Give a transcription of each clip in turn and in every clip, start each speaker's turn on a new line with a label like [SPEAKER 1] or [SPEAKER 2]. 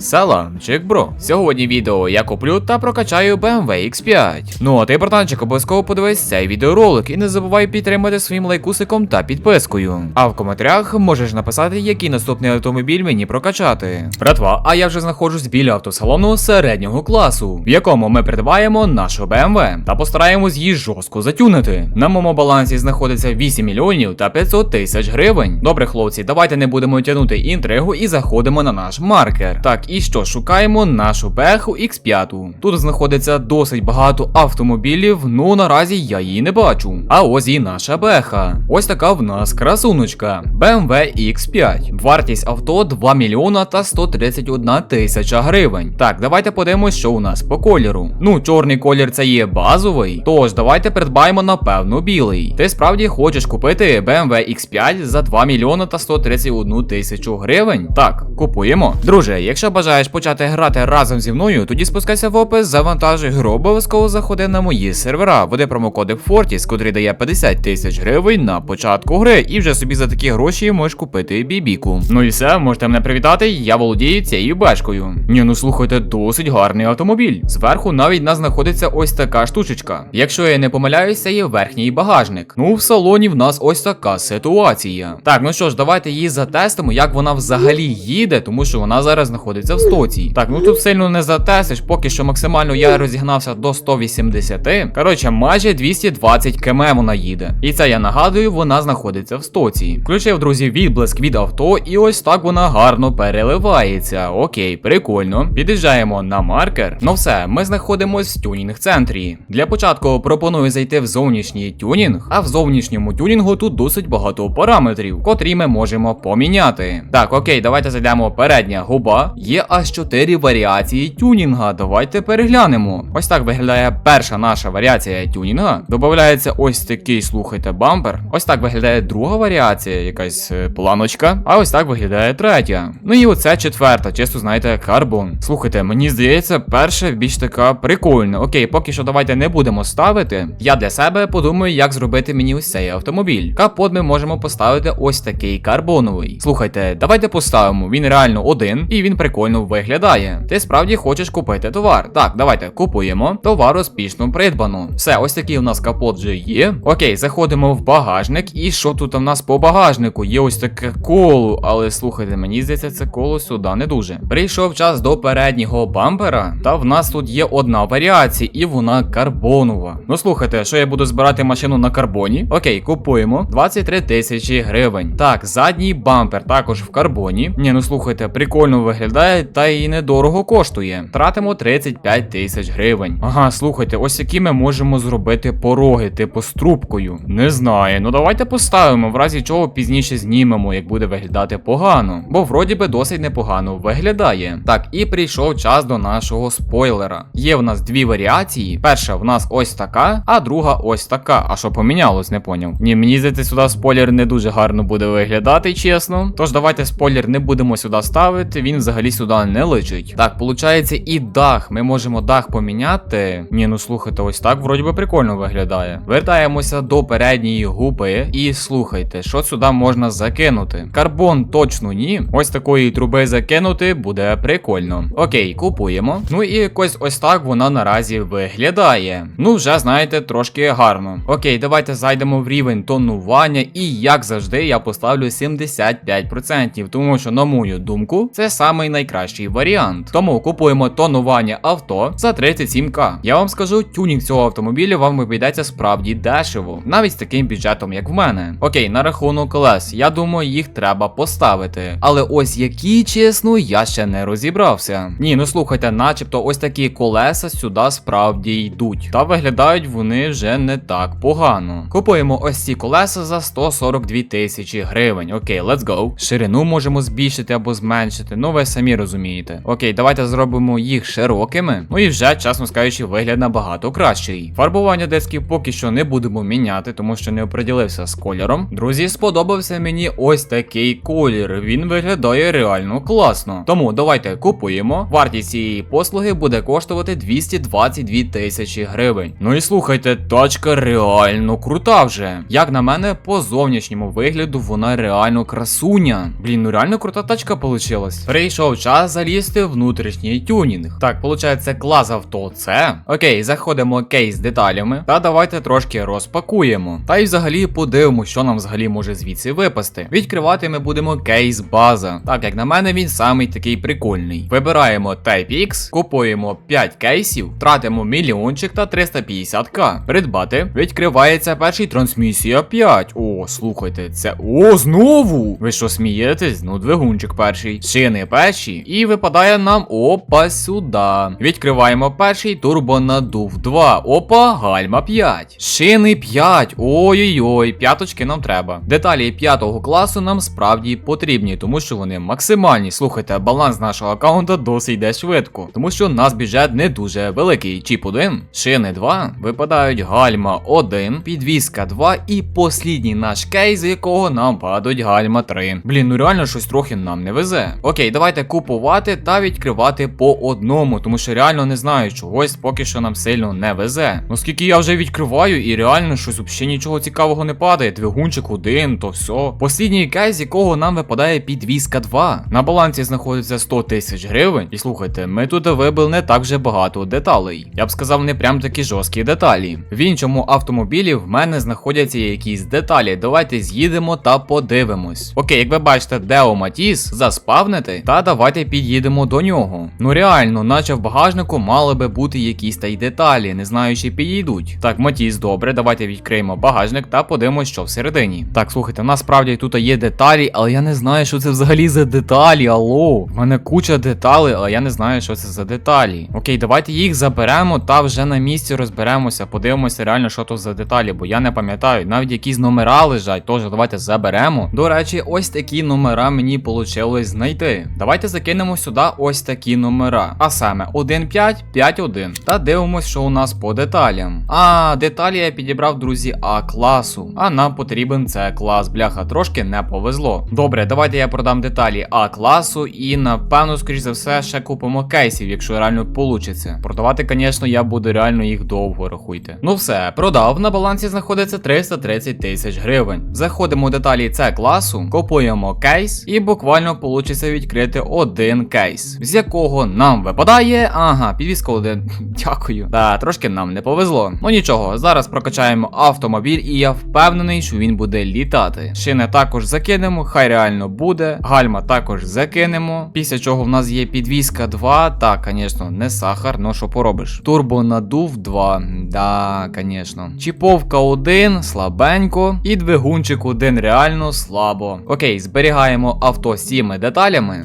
[SPEAKER 1] Салам, бро. Сьогодні відео я куплю та прокачаю BMW X5. Ну а ти, братанчик, обов'язково подивись цей відеоролик і не забувай підтримати своїм лайкусиком та підпискою. А в коментарях можеш написати, який наступний автомобіль мені прокачати. Братва, а я вже знаходжусь біля автосалону середнього класу, в якому ми придбаємо нашу BMW та постараємось її жорстко затюнити. На моєму балансі знаходиться 8 мільйонів та 500 тисяч гривень. Добре, хлопці, давайте не будемо тягнути інтригу і заходимо на наш маркер. Так, і що, шукаємо нашу беху X5. Тут знаходиться досить багато автомобілів, ну наразі я її не бачу. А ось і наша беха. Ось така в нас красуночка. BMW X5. Вартість авто 2 мільйона та 131 тисяча гривень. Так, давайте подивимось, що у нас по кольору. Ну, чорний колір це є базовий. Тож, давайте придбаємо, напевно, білий. Ти справді хочеш купити BMW X5 за 2 мільйона та 131 тисячу гривень? Так, купуємо. Друже, якщо бажаєш почати грати разом зі мною, тоді спускайся в опис, завантажуй гру, обов'язково заходи на мої сервера, введи промокодик Fortis, котрий дає 50 тисяч гривень на початку гри, і вже собі за такі гроші можеш купити бібіку. Ну і все, можете мене привітати, я володію цією бешкою. Ні, ну слухайте, досить гарний автомобіль. Зверху навіть нас знаходиться ось така штучечка. Якщо я не помиляюся, є верхній багажник. Ну, в салоні в нас ось така ситуація. Так, ну що ж, давайте її затестимо, як вона взагалі їде, тому що вона зараз знаходиться в стоці. Так, ну тут сильно не затестиш, поки що максимально я розігнався до 180. Коротше, майже 220 км вона їде. І це я нагадую, вона знаходиться в стоці. Включив, друзі, відблиск від авто, і ось так вона гарно переливається. Окей, прикольно. Під'їжджаємо на маркер. Ну все, ми знаходимось в тюнінг центрі. Для початку пропоную зайти в зовнішній тюнінг, а в зовнішньому тюнінгу тут досить багато параметрів, котрі ми можемо поміняти. Так, окей, давайте зайдемо передня губа. Є аж 4 варіації тюнінга. Давайте переглянемо. Ось так виглядає перша наша варіація тюнінга. Додається ось такий, слухайте, бампер. Ось так виглядає друга варіація, якась е, планочка. А ось так виглядає третя. Ну і оце четверта, чисто знаєте, карбон. Слухайте, мені здається, перша більш така прикольна. Окей, поки що давайте не будемо ставити. Я для себе подумаю, як зробити мені ось цей автомобіль. Капот ми можемо поставити ось такий карбоновий. Слухайте, давайте поставимо. Він реально один і він прикольно виглядає. Ти справді хочеш купити товар. Так, давайте купуємо. Товар успішно придбано. Все, ось такий у нас капот вже є. Окей, заходимо в багажник. І що тут у нас по багажнику? Є ось таке коло, але слухайте, мені здається, це коло сюди не дуже. Прийшов час до переднього бампера, та в нас тут є одна варіація, і вона карбонова. Ну слухайте, що я буду збирати машину на карбоні? Окей, купуємо 23 тисячі гривень. Так, задній бампер також в карбоні. Ні, ну слухайте, прикольно виглядає, та і недорого коштує. Тратимо 35 тисяч гривень. Ага, слухайте, ось які ми можемо зробити пороги, типу з трубкою. Не знаю. Ну давайте поставимо, в разі чого пізніше знімемо, як буде виглядати погано. Бо вроді би досить непогано виглядає. Так, і прийшов час до нашого спойлера. Є в нас дві варіації. Перша в нас ось така, а друга ось така. А що помінялось, не поняв. Ні, мені здається, сюди спойлер не дуже гарно буде виглядати, чесно. Тож давайте спойлер не будемо сюди ставити, він взагалі сюди не личить. Так, виходить, і дах. Ми можемо дах поміняти. Ні, ну слухайте, ось так вроді би прикольно виглядає. Вертаємося до передньої губи і слухайте, що сюди можна закинути. Карбон точно ні. Ось такої труби закинути буде прикольно. Окей, купуємо. Ну і якось ось так вона наразі виглядає. Ну, вже знаєте, трошки гарно. Окей, давайте зайдемо в рівень тонування, і як завжди, я поставлю 75%, тому що, на мою думку, це самий найкращий варіант. Тому купуємо тонування авто за 37к. Я вам скажу, тюнінг цього автомобіля вам обійдеться справді дешево, навіть з таким бюджетом, як в мене. Окей, на рахунок колес, я думаю, їх треба поставити. Але ось які, чесно, я ще не розібрався. Ні, ну слухайте, начебто ось такі колеса сюди справді йдуть. Та виглядають вони вже не так погано. Купуємо ось ці колеса за 142 тисячі гривень. Окей, let's go. Ширину можемо збільшити або зменшити. Ну ви самі розумієте. Окей, давайте зробимо їх широкими. Ну і вже, чесно скажучи, вигляд набагато кращий. Фарбування десків поки що не будемо міняти, тому що не оприділився з кольором. Друзі, сподобався мені ось такий колір. Він виглядає реально класно. Тому давайте купуємо. Вартість цієї послуги буде коштувати 222 тисячі гривень. Ну і слухайте, тачка реально крута вже. Як на мене, по зовнішньому вигляду вона реально красуня. Блін, ну реально крута тачка получилась. Прийшов час залізти внутрішній тюнінг. Так, виходить, клас авто це. Окей, заходимо кейс з деталями. Та давайте трошки розпакуємо. Та й взагалі подивимося, що нам взагалі може звідси випасти. Відкривати ми будемо кейс база. Так, як на мене, він самий такий прикольний. Вибираємо Type X, купуємо 5 кейсів, тратимо мільйончик та 350к. Придбати. Відкривається перший трансмісія 5. О, слухайте, це. О, знову! Ви що смієтесь? Ну, двигунчик перший. Шини перші. І випадає нам опа сюди. Відкриваємо перший турбонадув 2. Опа, гальма 5. Шини 5. Ой-ой-ой, п'яточки нам треба. Деталі п'ятого класу нам справді потрібні, тому що вони максимальні. Слухайте, баланс нашого аккаунта досить йде швидко, тому що нас бюджет не дуже великий. Чіп 1, шини 2, випадають гальма 1, підвіска 2 і послідній наш кейс, з якого нам падають гальма 3. Блін, ну реально щось трохи нам не везе. Окей, давайте купувати та відкривати по одному, тому що реально не знаю, чогось поки що нам сильно не везе. Оскільки я вже відкриваю і реально щось взагалі нічого цікавого не падає. Двигунчик один, то все. Послідній кейс, якого нам випадає підвіска 2. На балансі знаходиться 100 тисяч гривень. І слухайте, ми тут вибили не так вже багато деталей. Я б сказав, не прям такі жорсткі деталі. В іншому автомобілі в мене знаходяться якісь деталі. Давайте з'їдемо та подивимось. Окей, як ви бачите, Део Матіс заспавнити, та давайте під'їдемо до нього. Ну реально, наче в багажнику мали би бути якісь та й деталі, не знаю, чи підійдуть. Так, Матіс, добре, давайте відкриємо багажник та подивимось, що всередині. Так, слухайте, насправді тут є деталі, але я не знаю, що це взагалі за деталі. Алло, в мене куча деталей, але я не знаю, що це за деталі. Окей, давайте їх заберемо та вже на місці розберемося. Подивимося реально, що то за деталі, бо я не пам'ятаю. Навіть якісь номера лежать, тож давайте заберемо. До речі, ось такі номера мені вийшло знайти. Давайте закинемо сюди ось такі номера. А саме 1.5, 5.1. Та дивимось, що у нас по деталям. А, деталі я підібрав, друзі, А класу. А нам потрібен це клас. Бляха, трошки не повезло. Добре, давайте я продам деталі А класу і напевно, скоріш за все, ще купимо кейсів, якщо реально вийде. Продавати, звісно, я буду реально їх довго рахуйте. Ну все, продав. На балансі знаходиться 330 тисяч гривень. Заходимо у деталі С класу, купуємо кейс, і буквально вийде відкрити один кейс, з якого нам випадає. Ага, підвізка один. Дякую. Та трошки нам не повезло. Ну нічого, зараз прокачаємо автомобіль, і я впевнений, що він буде літати. Шини також закинемо, хай реально буде. Гальма також закинемо. Після чого в нас є підвізка 2. Так, звісно, не сахар, ну що поробиш. Турбонадув 2. Да, звісно. Чіповка 1, слабенько. І двигунчик 1 реально слабо. Окей, зберігаємо авто цими деталями.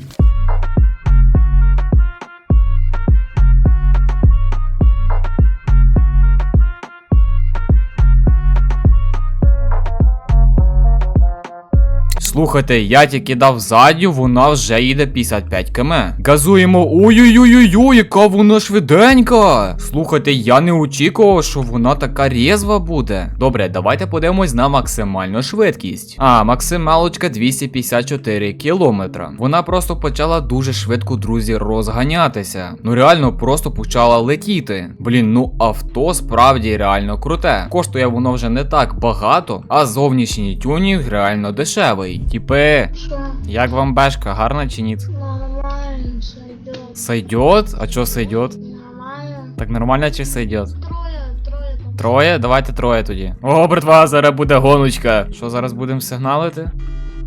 [SPEAKER 1] Слухайте, я тільки дав задню, вона вже їде 55 км. Газуємо. Ой-ой-ой-ой, яка вона швиденька. Слухайте, я не очікував, що вона така різва буде. Добре, давайте подивимось на максимальну швидкість. А, максималочка 254 км. Вона просто почала дуже швидко, друзі, розганятися. Ну реально просто почала летіти. Блін, ну авто справді реально круте. Коштує воно вже не так багато, а зовнішній тюнінг реально дешевий. Типи,
[SPEAKER 2] Что?
[SPEAKER 1] як вам бешка, гарна чи ні?
[SPEAKER 2] Нормально сойдет.
[SPEAKER 1] Сойдет? А чо сойдет?
[SPEAKER 2] Нормально.
[SPEAKER 1] Так нормально чи сойдет?
[SPEAKER 2] Трое, трое там.
[SPEAKER 1] Троє? Давайте троє тоді. О, братва, зараз буде гоночка. Що зараз будемо сигналити?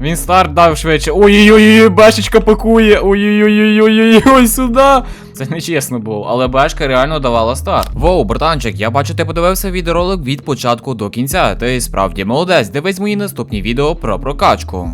[SPEAKER 1] Він старт дав швидше. Ой-ой-ой, бешечка пакує. Ой-ой-ой-ой-ой, сюди. Це не чесно було, але бешка реально давала старт. Воу, братанчик, я бачу, ти подивився відеоролик від початку до кінця. Ти справді молодець. Дивись мої наступні відео про прокачку.